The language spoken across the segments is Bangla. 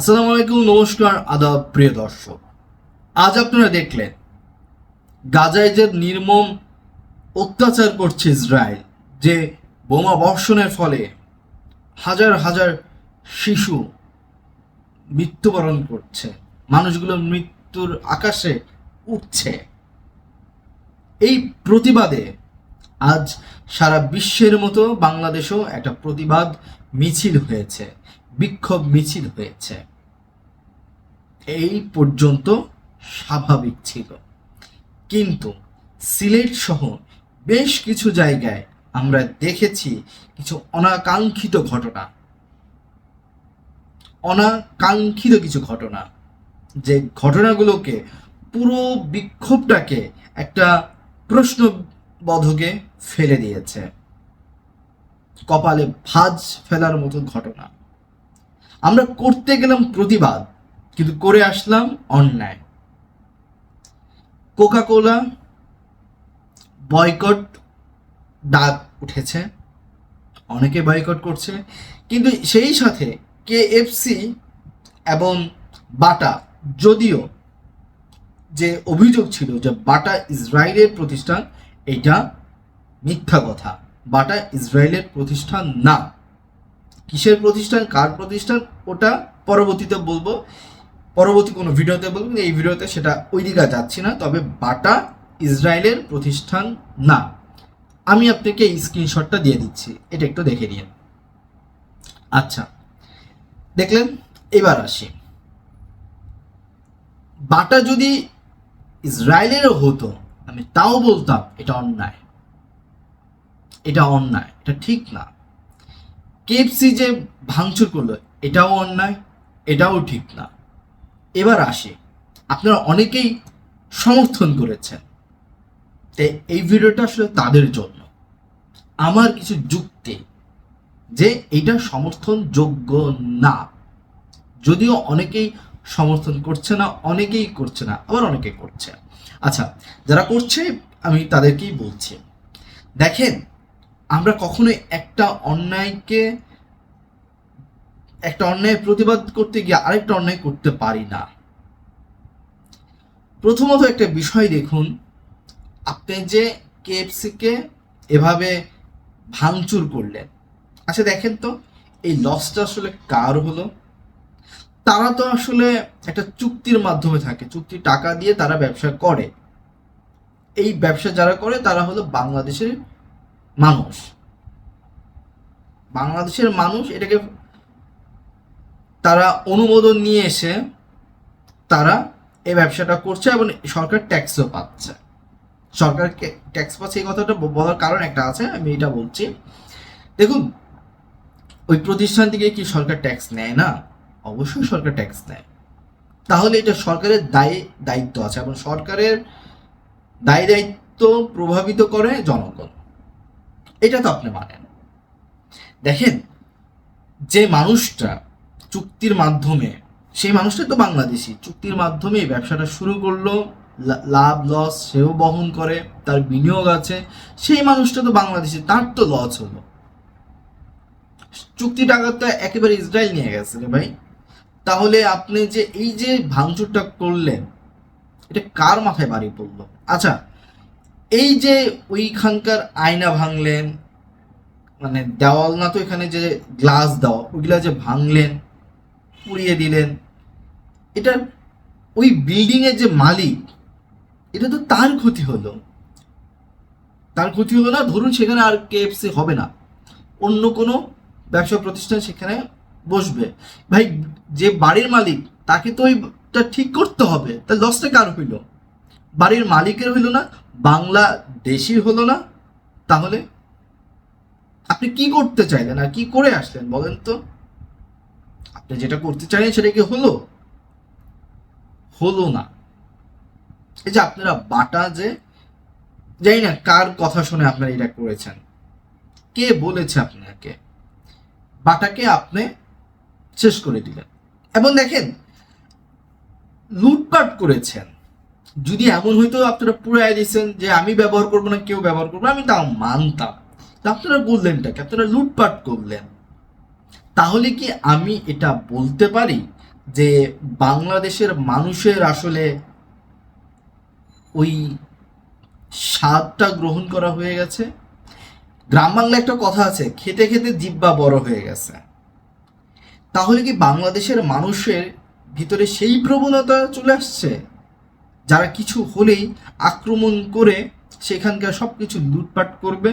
আসসালামু আলাইকুম নমস্কার, আদাব, প্রিয় দর্শক। আজ আপনারা দেখলেন, গাজায় যে নির্মম অত্যাচার করছে ইসরায়েল, যে বোমা বর্ষণের ফলে হাজার হাজার শিশু মৃত্যুবরণ করছে মানুষগুলো মৃত্যুর আকাশে উঠছে। এই প্রতিবাদে আজ সারা বিশ্বের মতো বাংলাদেশেও একটা প্রতিবাদ মিছিল হয়েছে, বিক্ষোভ মিছিল হয়েছে। এই পর্যন্ত স্বাভাবিক ছিল। কিন্তু সিলেট সহ বেশ কিছু জায়গায় আমরা দেখেছি কিছু অনাকাঙ্ক্ষিত ঘটনা। অনাকাঙ্ক্ষিত কিছু ঘটনা। যে ঘটনাগুলোকে পুরো বিক্ষোভটাকে একটা প্রশ্নবোধকে ফেলে দিয়েছে। কপালে ভাঁজ ফেলার মতো ঘটনা। আমরা করতে গেলাম প্রতিবাদ। কিন্তু করে আসলাম অন্যায়। কোকা কোলা বয়কট ডাক উঠেছে। অনেকে বয়কট করছে। কিন্তু সেই সাথে কেএফসি এবং বাটা যদিও যে অভিযোগ ছিল যে বাটা ইসরায়েলের প্রতিষ্ঠান এটা মিথ্যা কথা। বাটা ইসরায়েলের প্রতিষ্ঠান না। কিসের প্রতিষ্ঠান? কার প্রতিষ্ঠান? ওটা পরবর্তীতে বলব। পরবর্তী কোনো ভিডিওতে বলব এই ভিডিওতে সেটা ওই দিকে যাচ্ছি না, তবে বাটা ইসরায়েলের প্রতিষ্ঠান না। আমি আপনাকে এই স্ক্রিনশটটা দিয়ে দিচ্ছি, এটা একটু দেখে নিন আচ্ছা দেখলেন, এবার আসি। বাটা যদি ইসরায়েলেরও হতো, আমি তাও বলতাম এটা অন্যায়। এটা অন্যায়, এটা ঠিক না। কেএফসি যে ভাঙচুর করল, এটাও অন্যায়, এটাও ঠিক না। এবার আসি। আপনারা অনেকেই সমর্থন করেছেন। তাই এই ভিডিওটা আসলে তাদের জন্য। আমার কিছু যুক্তি যে এটা সমর্থন যোগ্য না। যদিও অনেকেই সমর্থন করছে না, অনেকেই করছে না, আবার অনেকে করছে। আচ্ছা যারা করছে, আমি তাদেরকেই বলছি। দেখেন, আমরা কখনোই একটা অন্যায়কে একটা অন্যায় প্রতিবাদ করতে গিয়ে আরেকটা অন্যায় করতে পারি না। প্রথমত একটা বিষয় দেখুন, আপনি যে কেএফসিকে এভাবে ভাঙচুর করলেন আচ্ছা দেখেন তো, এই লসটা আসলে কার হলো? তারা তো আসলে একটা চুক্তির মাধ্যমে থাকে, চুক্তি টাকা দিয়ে তারা ব্যবসা করে। এই ব্যবসা যারা করে তারা হলো বাংলাদেশের মানুষ। বাংলাদেশের মানুষ এটাকে তারা অনুমোদন নিয়ে এসে তারা এই ব্যবসাটা করছে এবং সরকার ট্যাক্সও পাচ্ছে। সরকারকে ট্যাক্স পাচ্ছে এই কথাটা বলার কারণ একটা আছে, আমি এটা বলছি। দেখুন, ওই প্রতিষ্ঠান থেকে কি সরকার ট্যাক্স নেয় না? অবশ্যই সরকার ট্যাক্স নেয়। তাহলে এটা সরকারের দায়, দায়িত্ব আছে এবং সরকারের দায় দায়িত্ব প্রভাবিত করে জনগণ। এটা তো আপনি মানেন। দেখেন, যে মানুষটা চুক্তির মাধ্যমে, সেই মানুষটা তো বাংলাদেশি, চুক্তির মাধ্যমে ব্যবসাটা শুরু করল লাভ, লস, সেও বহন করে, তার বিনিয়োগ আছে, সেই মানুষটা তো বাংলাদেশি, তার তো লস হলো। চুক্তি টাকা তো একেবারে ইসরায়েল নিয়ে গেছে রে ভাই। তাহলে আপনি যে এই যে ভাঙচুরটা করলেন, এটা কার মাথায় বাড়ি পড়ল? আচ্ছা এই যে ওইখানকার আয়না ভাঙলেন মানে দেওয়াল না তো এখানে যে গ্লাস দেওয়া, ওইগুলা যে ভাঙলেন পুড়িয়ে দিলেন। এটা ওই বিল্ডিং এর যে মালিক, এটা তো তার ক্ষতি হলো। তার ক্ষতি হলো না, ধরুন সেখানে আর কেএফসি হবে না। অন্য কোনো ব্যবসা প্রতিষ্ঠান সেখানে বসবে। ভাই, যে বাড়ির মালিক, তাকে তো ওইটা ঠিক করতে হবে। তার লসটা কার হইল? বাড়ির মালিকের হইল না বাংলাদেশি হলো না। তাহলে আপনি কি করতে চাইলেন আর কি করে আসলেন বলেন তো? আপনি যেটা করতে চাইলেন সেটা কি হলো? হলো না। এই যে আপনারা বাটা যে, জানি না কার কথা শুনে আপনারা এটা করেছেন। কে বলেছে আপনাকে? বাটাকে আপনি শেষ করে দিলেন। এবং দেখেন, লুটপাট করেছেন। যদি এমন হইতো আপনারা পুরাই দিয়েছেন যে আমি ব্যবহার করব না, কেউ ব্যবহার করব আমি তাও মানতাম। আপনারা বললেনটাকে আপনারা লুটপাট করলেন। তাহলে কি আমি এটা বলতে পারি যে বাংলাদেশের মানুষের আসলে ওই স্বাদটা গ্রহণ করা হয়ে গেছে? গ্রাম বাংলা একটা কথা আছে, খেতে খেতে জিব্বা বড় হয়ে গেছে। তাহলে কি বাংলাদেশের মানুষের ভিতরে সেই প্রবণতা চলে আসছে? যারা কিছু হলেই আক্রমণ করে সেখানকার সব কিছু লুটপাট করবে?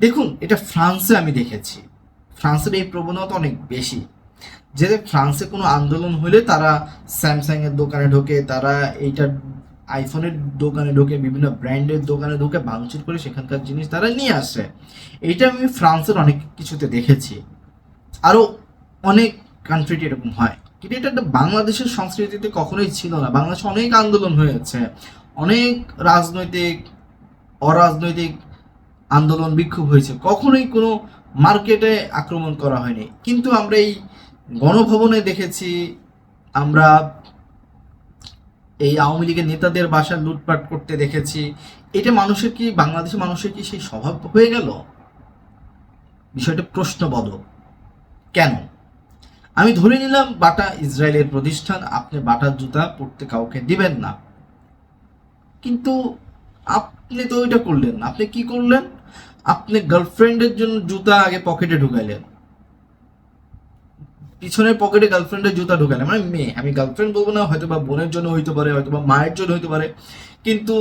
দেখুন, এটা ফ্রান্সে আমি দেখেছি। ফ্রান্সের এই প্রবণতা অনেক বেশি। যে ফ্রান্সে কোনো আন্দোলন হলে তারা স্যামসাংয়ের দোকানে ঢোকে, তারা এইটা আইফোনের দোকানে ঢোকে, বিভিন্ন ব্র্যান্ডের দোকানে ঢোকে, ভাঙচুর করে সেখানকার জিনিস তারা নিয়ে আসে। এইটা আমি ফ্রান্সের অনেক কিছুতে দেখেছি। আরও অনেক কান্ট্রিতে এরকম হয়। কিন্তু এটা একটা বাংলাদেশের সংস্কৃতিতে কখনোই ছিল না। বাংলাদেশে অনেক আন্দোলন হয়েছে। অনেক রাজনৈতিক, অরাজনৈতিক আন্দোলন বিক্ষোভ হয়েছে। কখনোই কোনো মার্কেটে আক্রমণ করা হয়নি। কিন্তু আমরা এই গণভবনে দেখেছি, আমরা এই আওয়ামী লীগের নেতাদের বাসা লুটপাট করতে দেখেছি। এটা মানুষের কি বাংলাদেশের মানুষের কি সেই স্বভাব হয়ে গেল? বিষয়টা প্রশ্নবোধক। কেন? আমি ধরে নিলাম, বাটা ইসরায়েলের প্রতিষ্ঠান, আপনি বাটার জুতা পড়তে কাউকে দিবেন না। কিন্তু আপনি তো ওইটা করলেন আপনি কি করলেন? আপনি গার্লফ্রেন্ডের জন্য জুতা আগে পকেটে ঢুকাইলেন। পিছনের পকেটে গার্লফ্রেন্ডের জুতা ঢুকাইলেন। মানে মেয়ে, আমি গার্লফ্রেন্ড বলব না হয়তো বা বোনের জন্য হইতে পারে হয়তো বা মায়ের জন্য হইতে পারে। কিন্তু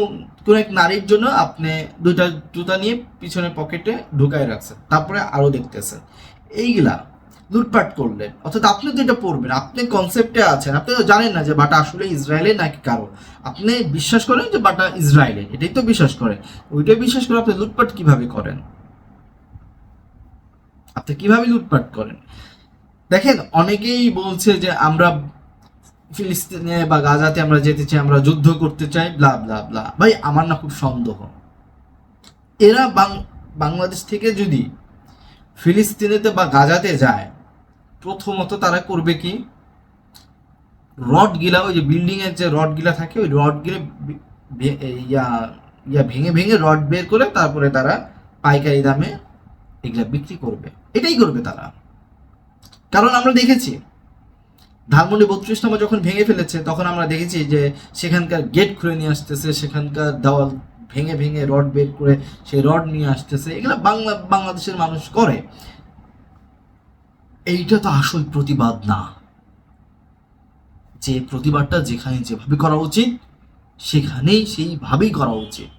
কোন এক নারীর জন্য আপনি দুইটা জুতা নিয়ে পিছনের পকেটে ঢুকায় রাখছেন, তারপরে আরও দেখতেছেন। এইগুলা লুটপাট করলেন। অর্থাৎ আপনি তো এটা পড়বেন, আপনি কনসেপ্টে আছেন, আপনি তো জানেন না যে বাটা আসলে ইসরায়েলের নাকি কারও আপনি বিশ্বাস করেন যে বাটা ইসরায়েলের, এটাই তো বিশ্বাস করেন। ওইটাই বিশ্বাস করে আপনি লুটপাট কীভাবে করেন? আপনি কীভাবে লুটপাট করেন? দেখেন, অনেকেই বলছে যে আমরা ফিলিস্তিনে বা গাজাতে আমরা যেতে চাই, আমরা যুদ্ধ করতে চাই ব্লা ব্লা ব্লা ভাই, আমার না খুব সন্দেহ। এরা বাংলাদেশ থেকে যদি ফিলিস্তিনেতে বা গাজাতে যায় প্রথমত তারা করবে কি? রড গিলা, ওই যে বিল্ডিং এর যে রড গিলা থাকে, ওই রড গিলে ইয়া ইয়া ভেঙে ভেঙে রড বের করে তারপরে তারা পাইকারি দামে এগুলা বিক্রি করবে। এটাই করবে তারা। কারণ আমরা দেখেছি, ধানমন্ডি বত্রিশ নম্বর যখন ভেঙে ফেলেছে, তখন আমরা দেখেছি যে সেখানকার গেট খুলে নিয়ে আসতেছে, সেখানকার দেওয়াল ভেঙে ভেঙে রড বের করে সেই রড নিয়ে আসতেছে। এগুলো বাংলা, বাংলাদেশের মানুষ করে। এইটা তো আসল প্রতিবাদ না। যে প্রতিবাদটা যেখানে যেভাবে করা উচিত, সেখানেই সেইভাবেই করা উচিত।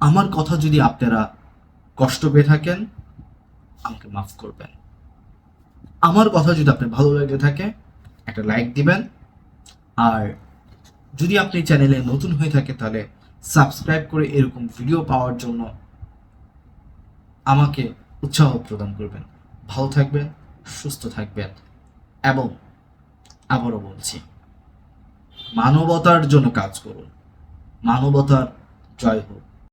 আমার কথা যদি আপনারা কষ্ট পেয়ে থাকেন, আমাকে মাফ করবেন। আমার কথা যদি আপনার ভালো লেগে থাকে, একটা লাইক দিবেন। আর যদি আপনি চ্যানেলে নতুন হয়ে থাকে, তাহলে সাবস্ক্রাইব করে এরকম ভিডিও পাওয়ার জন্য আমাকে উৎসাহ প্রদান করবেন। ভালো থাকবেন সুস্থ থাকবেন এবং আবারও বলছি মানবতার জন্য কাজ করুন। মানবতার জয় হোক।